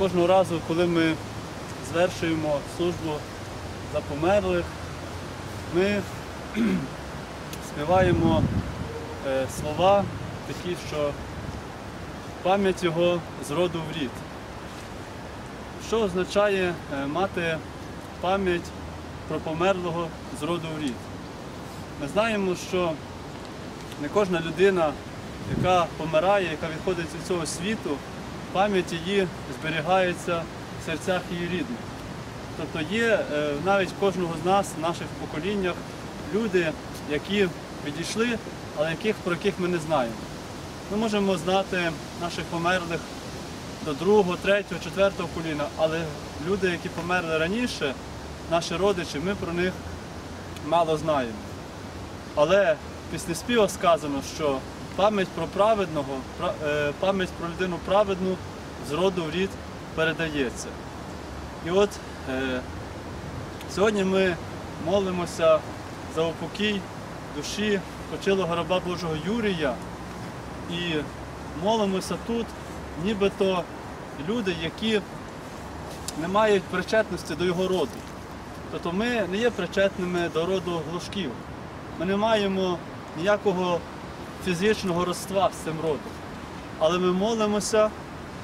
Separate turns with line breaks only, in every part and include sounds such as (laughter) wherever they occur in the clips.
кожного разу, коли ми звершуємо службу за померлих, ми (clears throat) співаємо е, слова такі, що пам'ять його з роду в рід. Що означає е, мати пам'ять про померлого з роду в рід? Ми знаємо, що не кожна людина, яка помирає, яка відходить від цього світу, пам'ять її зберігається в серцях її рідних. Тобто є е, навіть кожного з нас, в наших поколіннях, люди, які відійшли, але яких, про яких ми не знаємо. Ми можемо знати наших померлих до другого, третього, четвертого коліна, але люди, які померли раніше, наші родичі, ми про них мало знаємо. Але в пісні співа сказано, що пам'ять про праведного, е, пам'ять про людину праведну з роду в рід передається. І от е, сьогодні ми молимося за упокій душі почилого раба Божого Юрія і молимося тут, нібито люди, які не мають причетності до його роду. Тобто ми не є причетними до роду глушків. Ми не маємо ніякого фізичного родства з цим родом. Але ми молимося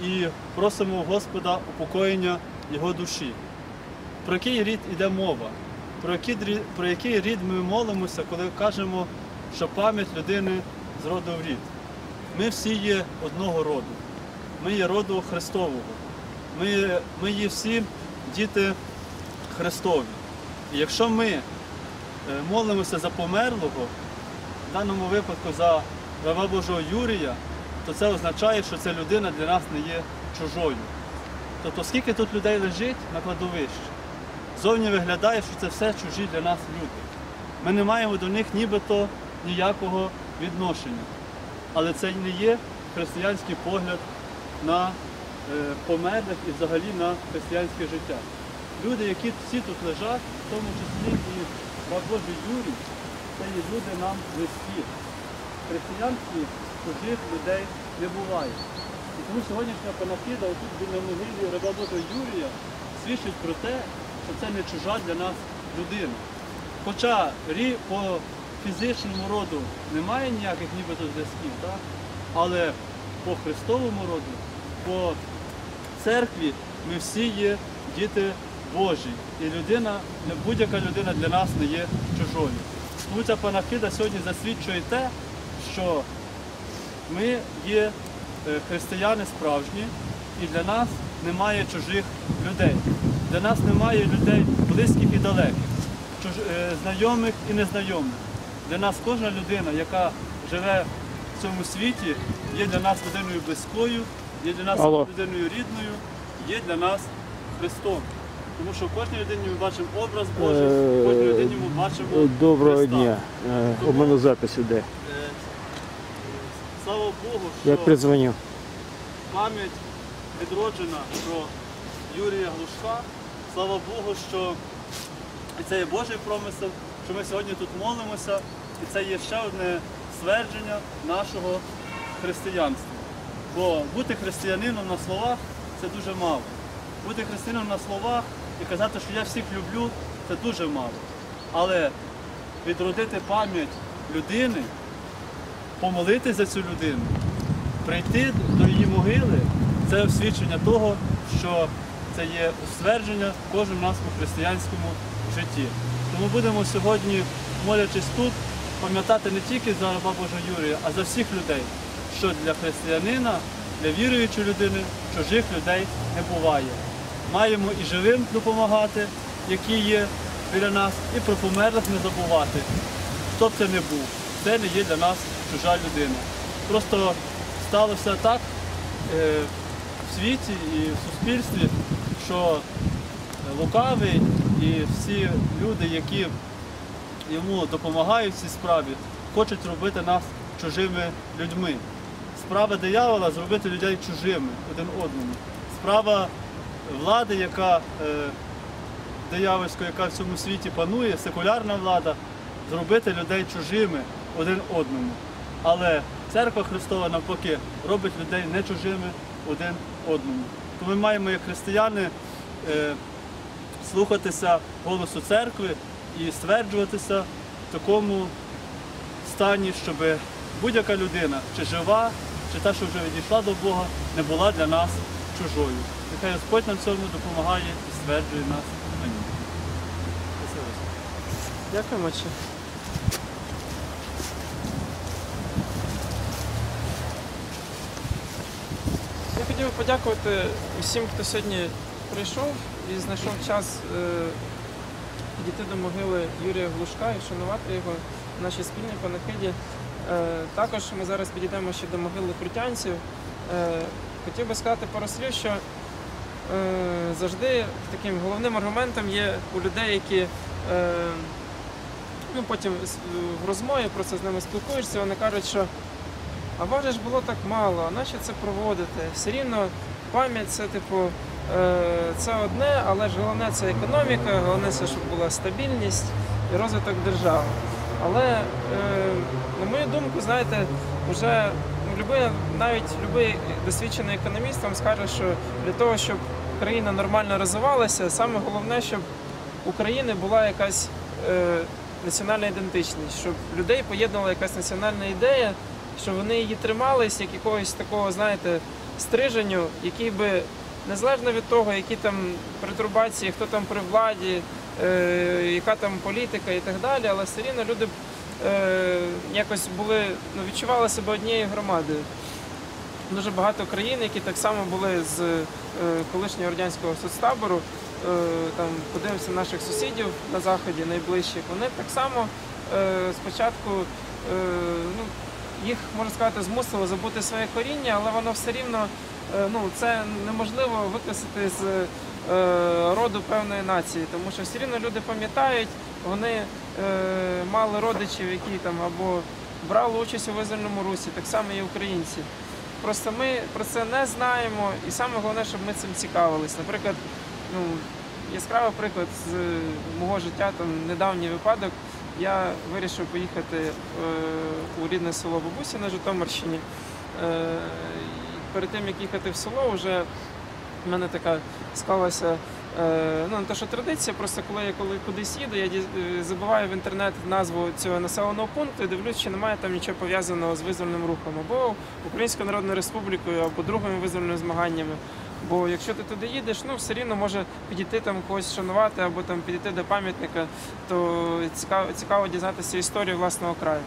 і просимо Господа упокоєння його душі. Про який рід іде мова? Про який, про який рід ми молимося, коли кажемо, що пам'ять людини з роду в рід? Ми всі є одного роду. Ми є роду Христового. Ми, ми є всі діти Христові. І якщо ми е, молимося за померлого, в даному випадку за раба Божого Юрія, то це означає, що ця людина для нас не є чужою. Тобто, скільки тут людей лежить на кладовищі, зовні виглядає, що це все чужі для нас люди. Ми не маємо до них нібито ніякого відношення. Але це не є християнський погляд на е, померлих і взагалі на християнське життя. Люди, які всі тут лежать, в тому числі і Божий Юрій, це є люди нам близькі. В християнстві чужих людей не буває. І тому сьогоднішня панахида отут біля могилі раба Божого Юрія свідчить про те, що це не чужа для нас людина. Хоча по фізичному роду немає ніяких нібито зв'язків, але по Христовому роду, по церкві ми всі є діти Божі. І людина, будь-яка людина для нас не є чужою. Тому ця панахида сьогодні засвідчує те, що ми є е, християни справжні, і для нас немає чужих людей. Для нас немає людей близьких і далеких, чуж- е, знайомих і незнайомих. Для нас кожна людина, яка живе в цьому світі, є для нас людиною близькою, є для нас
Алло.
людиною рідною, є для нас Христом. Тому що в кожній людині ми бачимо образ Божий, в кожній людині ми бачимо
Е, Доброго
Христа.
дня. Е, У мене запис іде.
Е, Слава Богу,
Я
що пам'ять відроджена про Юрія Глушка. Слава Богу, що і це є Божий промисел, що ми сьогодні тут молимося, і це є ще одне ствердження нашого християнства. Бо бути християнином на словах це дуже мало. Бути християнином на словах і казати, що я всіх люблю, це дуже мало. Але відродити пам'ять людини, помолитись за цю людину, прийти до її могили це свідчення того, що це є ствердження кожен нас у християнському житті. Тому будемо сьогодні, молячись тут, пам'ятати не тільки за раба Юрія, а за всіх людей, що для християнина, для віруючої людини чужих людей не буває. Маємо і живим допомагати, які є біля нас, і про померлих не забувати. Хто б це не був, це не є для нас чужа людина. Просто сталося так е, в світі і в суспільстві, що лукавий і всі люди, які йому допомагають в цій справі, хочуть робити нас чужими людьми. Справа диявола зробити людей чужими один одному. Справа влади, яка е, диявольська, яка в цьому світі панує, секулярна влада, зробити людей чужими один одному. Але церква Христова навпаки робить людей не чужими один одному. то ми маємо як християни е, слухатися голосу церкви і стверджуватися в такому стані, щоб будь-яка людина, чи жива, чи та, що вже відійшла до Бога, не була для нас чужою. Нехай Господь нам цьому допомагає і стверджує нас. Амінь.
Дякуємо. Я хотів би подякувати усім, хто сьогодні прийшов і знайшов час е, підійти до могили Юрія Глушка і вшанувати його в нашій спільній панахиді. Е, також ми зараз підійдемо ще до могили крутянців. Хотів би сказати пару слів, що е, завжди таким головним аргументом є у людей, які е, ну, потім в розмові про це з ними спілкуєшся, вони кажуть, що а боже ж було так мало, а нащо це проводити? Все рівно пам'ять це типу е, це одне, але ж головне це економіка, головне це, щоб була стабільність і розвиток держави. Але, е, на мою думку, знаєте, вже любий, навіть будь-який досвідчений економіст вам скаже, що для того, щоб країна нормально розвивалася, саме головне, щоб у країни була якась е, національна ідентичність, щоб людей поєднувала якась національна ідея, щоб вони її тримались, як якогось такого, знаєте, стриженню, який би незалежно від того, які там перетурбації, хто там при владі, е, яка там політика і так далі, але все рівно люди е, якось були, ну, відчували себе однією громадою. Дуже багато країн, які так само були з е, колишнього радянського соцтабору, е, там подивимося наших сусідів на заході найближчих, вони так само е, спочатку е, ну, їх можна сказати змусило забути своє коріння, але воно все рівно ну, це неможливо викреслити з е, роду певної нації, тому що все рівно люди пам'ятають, вони е, мали родичів, які там або брали участь у визвольному русі, так само і українці. Просто ми про це не знаємо, і саме головне, щоб ми цим цікавились. Наприклад, ну, яскравий приклад з мого життя, там недавній випадок. Я вирішив поїхати е, у рідне село бабусі на Житомирщині. Перед тим як їхати в село, вже в мене така склалася. е, Ну, не те, що традиція, просто коли я коли кудись їду, я е, в інтернет назву цього населеного пункту і дивлюсь, чи немає там нічого пов'язаного з визвольним рухом або Українською Народною Республікою, або другими визвольними змаганнями. Бо якщо ти туди їдеш, ну все рівно може підійти там когось шанувати або там підійти до пам'ятника, то цікаво, цікаво дізнатися історію власного краю.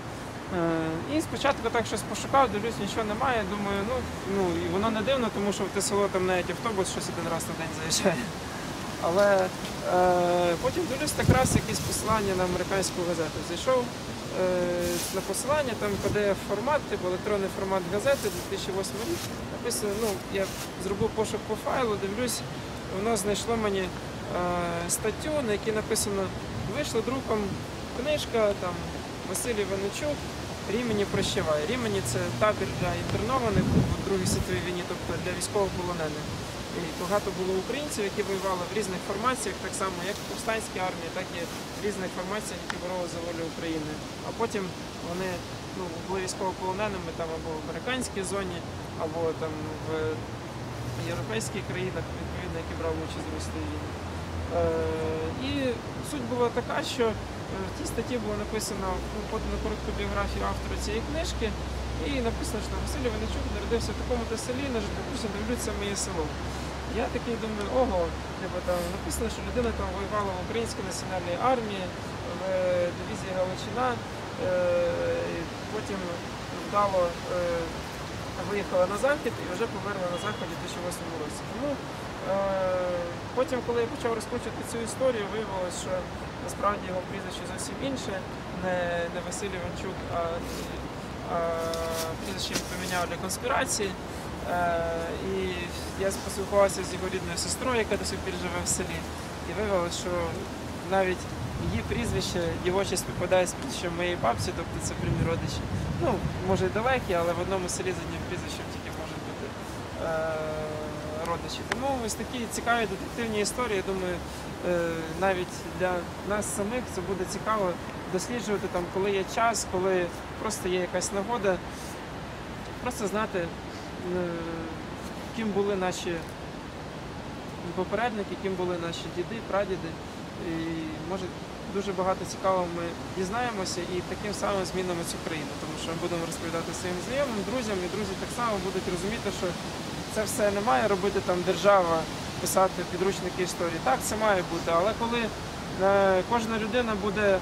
Е, І спочатку так щось пошукав, дивлюсь, нічого немає. Думаю, ну, ну і воно не дивно, тому що в те село там навіть автобус щось один раз на день заїжджає. Але е, потім дивлюсь якраз якісь посилання на американську газету. Зайшов е, на посилання, там pdf формат, типу електронний формат газети 2008 рік. Написано, ну, я зробив пошук по файлу, дивлюсь, воно знайшло мені е, статтю, на якій написано, вийшла друком книжка там Василь Іваничук. Рімені прощавай. Рімені це табір для інтернованих у Другій світовій війні, тобто для військовополонених. І багато було українців, які воювали в різних формаціях, так само як в повстанській армії, так і в різних формаціях, які боролися за волю України. А потім вони ну, були військовополоненими там або в американській зоні, або там в європейських країнах, відповідно, які брали участь в. Е, і суть була така, що е, в тій статті було написано подано коротку біографію автора цієї книжки, і написано, що Василь Іваничук народився в такому-то селі, на Житомирщині, дивлються моє село. Я такий думаю, ого, типу, там написано, що людина там воювала в українській національній армії, в е, дивізії Галичина, е, потім вдало е, виїхала на захід і вже померла на заході в 2008 році. Тому е, потім, коли я почав розкручувати цю історію, виявилось, що насправді його прізвище зовсім інше, не, не Василь Іванчук, а, а прізвище він поміняв для конспірації. Е, і я поспілкувався з його рідною сестрою, яка до сих пір живе в селі, і виявилось, що навіть її прізвище, його ще співпадає з прізвищем моєї бабці, тобто це прямі родичі. Ну, може і далекі, але в одному селі з одним прізвищем тільки можуть бути е, родичі. Тому ось такі цікаві детективні історії. Я думаю, е, навіть для нас самих це буде цікаво досліджувати там, коли є час, коли просто є якась нагода, просто знати, е, ким були наші попередники, яким були наші діди, прадіди. І може дуже багато цікавого ми дізнаємося і таким самим змінимо цю країну, тому що ми будемо розповідати своїм знайомим, друзям, і друзі так само будуть розуміти, що це все не має робити там держава, писати підручники історії. Так, це має бути, але коли е, кожна людина буде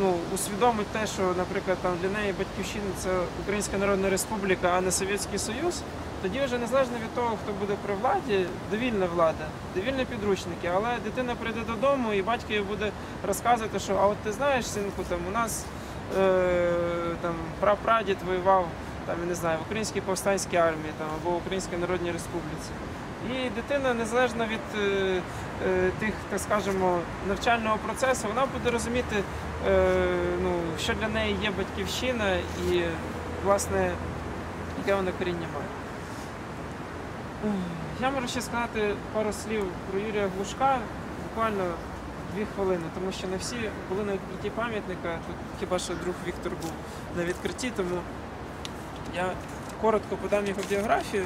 ну, усвідомить те, що, наприклад, там для неї батьківщина це Українська Народна Республіка, а не Совєтський Союз, тоді вже незалежно від того, хто буде при владі, довільна влада, довільні підручники, але дитина прийде додому і батько їй буде розказувати, що а от ти знаєш, синку, там у нас е, там прапрадід воював там, я не знаю, в Українській повстанській армії там, або в Українській Народній Республіці. І дитина, незалежно від е, е, тих, так скажемо, навчального процесу, вона буде розуміти, е, ну, що для неї є батьківщина і, власне, яке вона коріння має. Я можу ще сказати пару слів про Юрія Глушка, буквально дві хвилини, тому що не всі були на відкритті пам'ятника. Тут хіба що друг Віктор був на відкритті, тому я коротко подам його біографію,